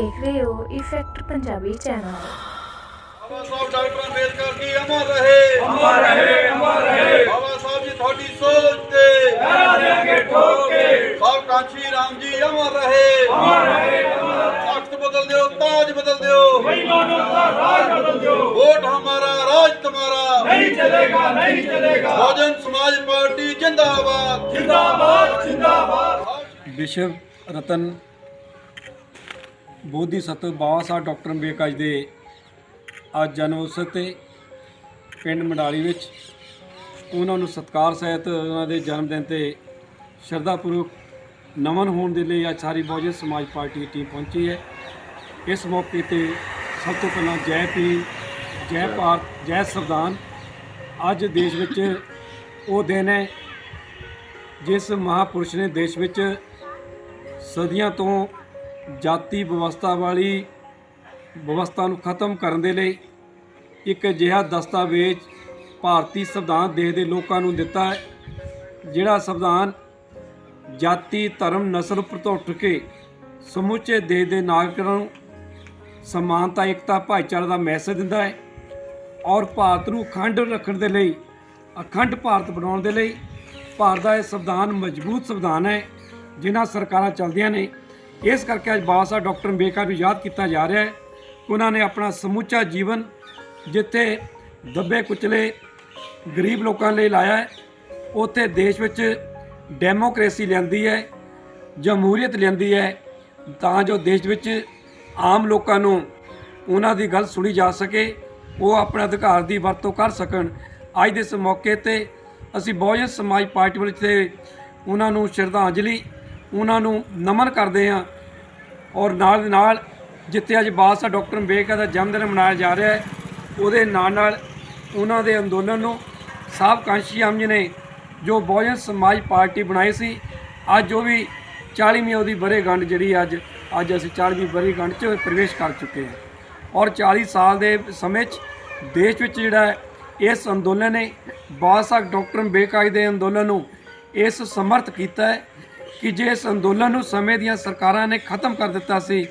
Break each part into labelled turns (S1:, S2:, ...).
S1: ਦੇਖ ਰਹੇ ਹੋ effect Punjabi channel
S2: Baba Sahib doctor Ambedkar ji ਅਮਰ ਰਹੇ ਅਮਰ ਰਹੇ ਅਮਰ ਰਹੇ ਬਾਬਾ ਸਾਹਿਬ ਜੀ ਤੁਹਾਡੀ ਸੋਚ ਤੇ ਲਹਿਰਾ ਦੇਗੇ ਠੋਕ ਕੇ ਸਾਹਿਬ ਕਾਂਚੀ ਰਾਮ ਜੀ ਅਮਰ ਰਹੇ ਅਮਰ ਰਹੇ ਤਖਤ ਬਦਲ ਦਿਓ ਤਾਜ ਬਦਲ ਦਿਓ
S3: ਬੇਈਮਾਨੋਂ ਦਾ ਰਾਜ ਬਦਲ ਦਿਓ
S2: ਵੋਟ ਹਮਾਰਾ ਰਾਜ ਤੁਹਾਡਾ
S3: ਨਹੀਂ ਚਲੇਗਾ ਨਹੀਂ ਚਲੇਗਾ
S2: ਬਹੁਜਨ ਸਮਾਜ ਪਾਰਟੀ ਜਿੰਦਾਬਾਦ
S3: ਜਿੰਦਾਬਾਦ ਜਿੰਦਾਬਾਦ
S4: ਵਿਸ਼ਵ ਰਤन ਬੋਧੀ ਸੱਤ ਬਾਬਾ ਸਾਹਿਬ ਡਾਕਟਰ ਅੰਬੇਦਕਰ ਜੀ ਦੇ ਅੱਜ ਜਨਮ ਉਤਸਵ ਤੇ ਪਿੰਡ ਮੰਡਾਲੀ ਵਿੱਚ। ਉਹਨਾਂ ਨੂੰ ਸਤਿਕਾਰ ਸਹਿਤ ਉਹਨਾਂ ਦੇ ਜਨਮ ਦਿਨ ਤੇ ਸ਼ਰਧਾਪੂਰਵਕ ਨਮਨ ਹੋਣ ਦੇ ਲਈ ਅੱਜ ਸਾਰੀ ਬਹੁਜਨ ਸਮਾਜ ਪਾਰਟੀ ਦੀ ਟੀਮ ਪਹੁੰਚੀ ਹੈ। ਇਸ ਮੌਕੇ ਤੇ ਸਭ ਤੋਂ ਪਹਿਲਾਂ ਜੈ ਭੀਮ, ਜੈ ਭਾਰਤ, ਜੈ ਸੰਵਿਧਾਨ ਅੱਜ ਦੇਸ਼ ਵਿੱਚ ਉਹ ਦਿਨ ਹੈ ਜਿਸ ਮਹਾਪੁਰਸ਼ ਨੇ ਦੇਸ਼ ਵਿੱਚ ਸਦੀਆਂ ਤੋਂ ਜਾਤੀ ਵਿਵਸਥਾ ਵਾਲੀ ਵਿਵਸਥਾ ਨੂੰ ਖਤਮ ਕਰਨ ਦੇ ਲਈ ਇੱਕ ਅਜਿਹਾ ਦਸਤਾਵੇਜ਼ ਭਾਰਤੀ ਸੰਵਿਧਾਨ ਦੇਸ਼ ਦੇ ਲੋਕਾਂ ਨੂੰ ਦਿੱਤਾ ਹੈ, ਜਿਹੜਾ ਸੰਵਿਧਾਨ ਜਾਤੀ, ਧਰਮ, ਨਸਲ ਉੱਪਰ ਉੱਠ ਕੇ ਸਮੁੱਚੇ ਦੇਸ਼ ਦੇ ਨਾਗਰਿਕਾਂ ਨੂੰ ਸਮਾਨਤਾ, ਏਕਤਾ, ਭਾਈਚਾਰੇ ਦਾ ਮੈਸੇਜ ਦਿੰਦਾ ਹੈ ਔਰ ਭਾਰਤ ਨੂੰ ਅਖੰਡ ਰੱਖਣ ਦੇ ਲਈ, ਅਖੰਡ ਭਾਰਤ ਬਣਾਉਣ ਦੇ ਲਈ ਭਾਰਤ ਦਾ ਇਹ ਸੰਵਿਧਾਨ ਮਜ਼ਬੂਤ ਸੰਵਿਧਾਨ ਹੈ, ਜਿਨ੍ਹਾਂ ਸਰਕਾਰਾਂ ਚੱਲਦੀਆਂ ਨੇ। ਇਸ ਕਰਕੇ ਅੱਜ ਬਾਦਸ਼ਾਹ ਡਾਕਟਰ ਅੰਬੇਦਕਰ ਨੂੰ ਯਾਦ ਕੀਤਾ ਜਾ ਰਿਹਾ ਹੈ। ਉਹਨਾਂ ਨੇ ਆਪਣਾ ਸਮੁੱਚਾ ਜੀਵਨ ਜਿੱਥੇ ਦੱਬੇ ਕੁਚਲੇ ਗਰੀਬ ਲੋਕਾਂ ਲਈ ਲਾਇਆ ਹੈ, ਉੱਥੇ ਦੇਸ਼ ਵਿੱਚ ਡੈਮੋਕ੍ਰੇਸੀ ਲੈਂਦੀ ਹੈ, ਜਮਹੂਰੀਅਤ ਲੈਂਦੀ ਹੈ, ਤਾਂ ਜੋ ਦੇਸ਼ ਵਿੱਚ ਆਮ ਲੋਕਾਂ ਨੂੰ ਉਹਨਾਂ ਦੀ ਗੱਲ ਸੁਣੀ ਜਾ ਸਕੇ, ਉਹ ਆਪਣੇ ਅਧਿਕਾਰ ਦੀ ਵਰਤੋਂ ਕਰ ਸਕਣ। ਅੱਜ ਦੇ ਇਸ ਮੌਕੇ ਤੇ ਅਸੀਂ ਬਹੁਜਨ ਸਮਾਜ ਪਾਰਟੀ ਵੱਲੋਂ ਤੇ ਉਹਨਾਂ ਨੂੰ ਸ਼ਰਧਾਂਜਲੀ ਉਹਨਾਂ ਨੂੰ ਨਮਨ ਕਰਦੇ ਹਾਂ ਔਰ ਨਾਲ ਦੇ ਨਾਲ ਜਿੱਥੇ ਅੱਜ ਬਾਦਸ਼ਾਹ ਡਾਕਟਰ ਅੰਬੇਦਕਰ ਦਾ ਜਨਮ ਦਿਨ ਮਨਾਇਆ ਜਾ ਰਿਹਾ ਹੈ, ਉਹਦੇ ਨਾਲ ਨਾਲ ਉਹਨਾਂ ਦੇ ਅੰਦੋਲਨ ਨੂੰ ਸਾਹਿਬ ਕਾਂਸ਼ੀ ਆਮ ਜੀ ਨੇ ਜੋ ਬਹੁਜਨ ਸਮਾਜ ਪਾਰਟੀ ਬਣਾਈ ਸੀ, ਅੱਜ ਉਹ ਵੀ 40ਵੀਂ ਉਹਦੀ ਬਰੇਗੰਢ ਜਿਹੜੀ ਅੱਜ ਅੱਜ ਅਸੀਂ 40ਵੀਂ ਬਰੇਗੰਢ 'ਚ ਪ੍ਰਵੇਸ਼ ਕਰ ਚੁੱਕੇ ਹਾਂ। ਔਰ 40 ਸਾਲ ਦੇ ਸਮੇਂ 'ਚ ਦੇਸ਼ ਵਿੱਚ ਜਿਹੜਾ ਇਸ ਅੰਦੋਲਨ ਨੇ ਬਾਦਸ਼ਾਹ ਡਾਕਟਰ ਅੰਬੇਦਕਰ ਜੀ ਦੇ ਅੰਦੋਲਨ ਨੂੰ ਇਸ ਸਮਰਥ ਕੀਤਾ ਹੈ ਕਿ ਜੇ ਇਸ ਅੰਦੋਲਨ ਨੂੰ ਸਮੇਂ ਦੀਆਂ ਸਰਕਾਰਾਂ ਨੇ ਖਤਮ ਕਰ ਦਿੱਤਾ ਸੀ,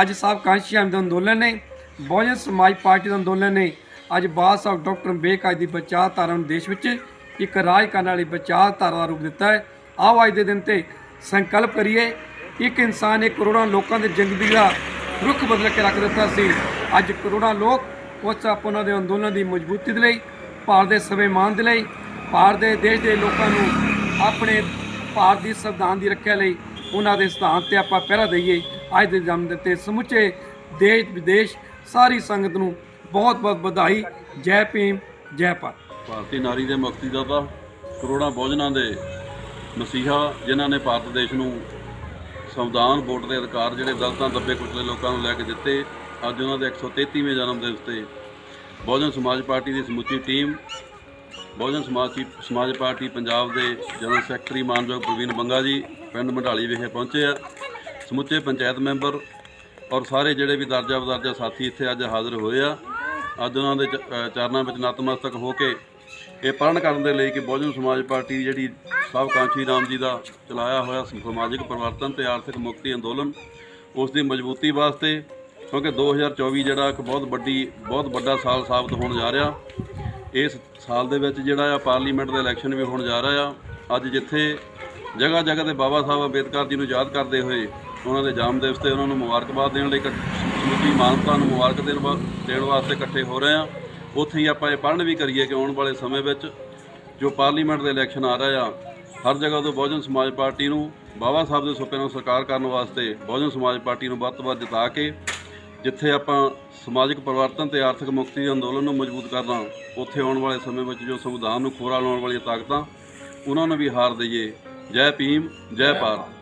S4: ਅੱਜ ਸਾਹਿਬ ਕਾਂਸ਼ੀਆਮ ਦੇ ਅੰਦੋਲਨ ਨੇ, ਬਹੁਜਨ ਸਮਾਜ ਪਾਰਟੀ ਦਾ ਅੰਦੋਲਨ ਨੇ, ਅੱਜ ਬਾਦ ਸਾਹਿਬ ਡਾਕਟਰ ਅੰਬੇਦਕਰ ਦੀ ਬਚਾਅ ਧਾਰਾ ਨੂੰ ਦੇਸ਼ ਵਿੱਚ ਇੱਕ ਰਾਜ ਕਰਨ ਵਾਲੀ ਬਚਾਅ ਧਾਰਾ ਦਾ ਰੂਪ ਦਿੱਤਾ ਹੈ। ਆਓ ਅੱਜ ਦੇ ਦਿਨ ਤੇ ਸੰਕਲਪ ਕਰੀਏ, ਇੱਕ ਇਨਸਾਨ ਨੇ ਕਰੋੜਾਂ ਲੋਕਾਂ ਦੇ ਜ਼ਿੰਦਗੀ ਦਾ ਰੁੱਖ ਬਦਲ ਕੇ ਰੱਖ ਦਿੱਤਾ ਸੀ। ਅੱਜ ਕਰੋੜਾਂ ਲੋਕ ਉਸ ਉਹਨਾਂ ਦੇ ਅੰਦੋਲਨ ਦੀ ਮਜ਼ਬੂਤੀ ਦੇ ਲਈ, ਭਾਰਤ ਦੇ ਸਵੈਮਾਨ ਦੇ ਲਈ, ਭਾਰਤ ਦੇ ਦੇਸ਼ ਦੇ ਲੋਕਾਂ ਨੂੰ ਆਪਣੇ ਭਾਰਤ ਦੀ ਸੰਵਿਧਾਨ ਦੀ ਰੱਖਿਆ ਲਈ ਉਹਨਾਂ ਦੇ ਸਿਧਾਂਤ ਤੇ ਆਪਾਂ ਪਹਿਰਾ ਦਈਏ। ਅੱਜ ਦੇ ਜਨਮ ਦਿਨ ਤੇ ਸਮੁੱਚੇ ਦੇਸ਼, ਵਿਦੇਸ਼ ਸਾਰੀ ਸੰਗਤ ਨੂੰ ਬਹੁਤ ਬਹੁਤ ਵਧਾਈ। ਜੈ ਭੀਮ, ਜੈ ਭਾਰਤ।
S5: ਭਾਰਤੀ ਨਾਰੀ ਦੇ ਮੁਕਤੀ ਦਾਤਾ ਕਰੋੜਾਂ ਬਹੁਜਨਾਂ ਦੇ ਮਸੀਹਾ ਜਿਨ੍ਹਾਂ ਨੇ ਭਾਰਤ ਦੇਸ਼ ਨੂੰ ਸੰਵਿਧਾਨ ਵੋਟ ਦੇ ਅਧਿਕਾਰ ਜਿਹੜੇ ਦਲਤਾਂ, ਦੱਬੇ ਕੁਚਲੇ ਲੋਕਾਂ ਨੂੰ ਲੈ ਕੇ ਦਿੱਤੇ, ਅੱਜ ਉਹਨਾਂ ਦੇ 133ਵੇਂ ਜਨਮ ਦਿਵਸ ਤੇ ਬਹੁਜਨ ਸਮਾਜ ਪਾਰਟੀ ਦੀ ਸਮੁੱਚੀ ਟੀਮ ਬਹੁਜਨ ਸਮਾਜ ਸੀ ਸਮਾਜ ਪਾਰਟੀ ਪੰਜਾਬ ਦੇ ਜਨਰਲ ਸੈਕਟਰੀ ਮਾਨਯੋਗ ਪ੍ਰਵੀਨ ਬੰਗਾ ਜੀ ਪਿੰਡ ਮੰਡਾਲੀ ਵਿਖੇ ਪਹੁੰਚੇ ਆ। ਸਮੁੱਚੇ ਪੰਚਾਇਤ ਮੈਂਬਰ ਔਰ ਸਾਰੇ ਜਿਹੜੇ ਵੀ ਦਰਜਾ ਬਦਰਜਾ ਸਾਥੀ ਇੱਥੇ ਅੱਜ ਹਾਜ਼ਰ ਹੋਏ ਆ। ਅੱਜ ਉਹਨਾਂ ਦੇ ਚਰਨਾਂ ਵਿੱਚ ਨਤਮਸਤਕ ਹੋ ਕੇ ਇਹ ਪ੍ਰਣ ਕਰਨ ਦੇ ਲਈ ਕਿ ਬਹੁਜਨ ਸਮਾਜ ਪਾਰਟੀ ਜਿਹੜੀ ਸਾਹਿਬ ਕਾਂਸ਼ੀ ਰਾਮ ਜੀ ਦਾ ਚਲਾਇਆ ਹੋਇਆ ਸਮਾਜਿਕ ਪਰਿਵਰਤਨ ਤੇ ਆਰਥਿਕ ਮੁਕਤੀ ਅੰਦੋਲਨ, ਉਸ ਦੀ ਮਜ਼ਬੂਤੀ ਵਾਸਤੇ ਕਿਉਂਕਿ 2024 ਜਿਹੜਾ ਇੱਕ ਬਹੁਤ ਵੱਡੀ ਬਹੁਤ ਵੱਡਾ ਸਾਲ ਸਾਬਤ ਹੋਣ ਜਾ ਰਿਹਾ। ਇਸ ਸਾਲ ਦੇ ਵਿੱਚ ਜਿਹੜਾ ਆ ਪਾਰਲੀਮੈਂਟ ਦੇ ਇਲੈਕਸ਼ਨ ਵੀ ਹੋਣ ਜਾ ਰਿਹਾ ਆ। ਅੱਜ ਜਿੱਥੇ ਜਗ੍ਹਾ ਜਗ੍ਹਾ ਤੇ ਬਾਬਾ ਸਾਹਿਬ ਅੰਬੇਦਕਰ ਜੀ ਨੂੰ ਯਾਦ ਕਰਦੇ ਹੋਏ ਉਹਨਾਂ ਦੇ ਜਨਮ ਦਿਵਸ ਤੇ ਉਹਨਾਂ ਨੂੰ ਮੁਬਾਰਕਬਾਦ ਦੇਣ ਲਈ ਇੱਕ ਸਮੁੱਚੀ ਮਾਨਵਤਾ ਨੂੰ ਮੁਬਾਰਕ ਦੇਣ ਵਾ- ਦੇਣ ਵਾਸਤੇ ਇਕੱਠੇ ਹੋ ਰਹੇ ਆ। ਉੱਥੇ ਹੀ ਆਪਾਂ ਇਹ ਪੜ੍ਹਨ ਵੀ ਕਰੀਏ ਕਿ ਆਉਣ ਵਾਲੇ ਸਮੇਂ ਵਿੱਚ ਜੋ ਪਾਰਲੀਮੈਂਟ ਦੇ ਇਲੈਕਸ਼ਨ ਆ ਰਹੇ ਆ, ਹਰ ਜਗ੍ਹਾ ਤੋਂ ਬਹੁਜਨ ਸਮਾਜ ਪਾਰਟੀ ਨੂੰ ਬਾਬਾ ਸਾਹਿਬ ਦੇ ਸੁਪਨੇ ਨੂੰ ਸਾਕਾਰ ਕਰਨ ਵਾਸਤੇ ਬਹੁਜਨ ਸਮਾਜ ਪਾਰਟੀ ਨੂੰ ਵੱਧ ਤੋਂ ਵੱਧ ਜਿਤਾ ਕੇ ਜਿੱਥੇ ਆਪਾਂ ਸਮਾਜਿਕ ਪਰਿਵਰਤਨ ਤੇ ਆਰਥਿਕ ਮੁਕਤੀ ਦੇ ਅੰਦੋਲਨ ਨੂੰ ਮਜ਼ਬੂਤ ਕਰਨਾ ਉੱਥੇ ਆਉਣ ਵਾਲੇ ਸਮੇਂ ਵਿੱਚ ਜੋ ਸੰਵਿਧਾਨ ਨੂੰ ਖੋਰਾ ਲਾਉਣ ਵਾਲੀਆਂ ਤਾਕਤਾਂ, ਉਹਨਾਂ ਨੂੰ ਵੀ ਹਾਰ ਦਈਏ। ਜੈ ਭੀਮ, ਜੈ ਭਾਰਤ।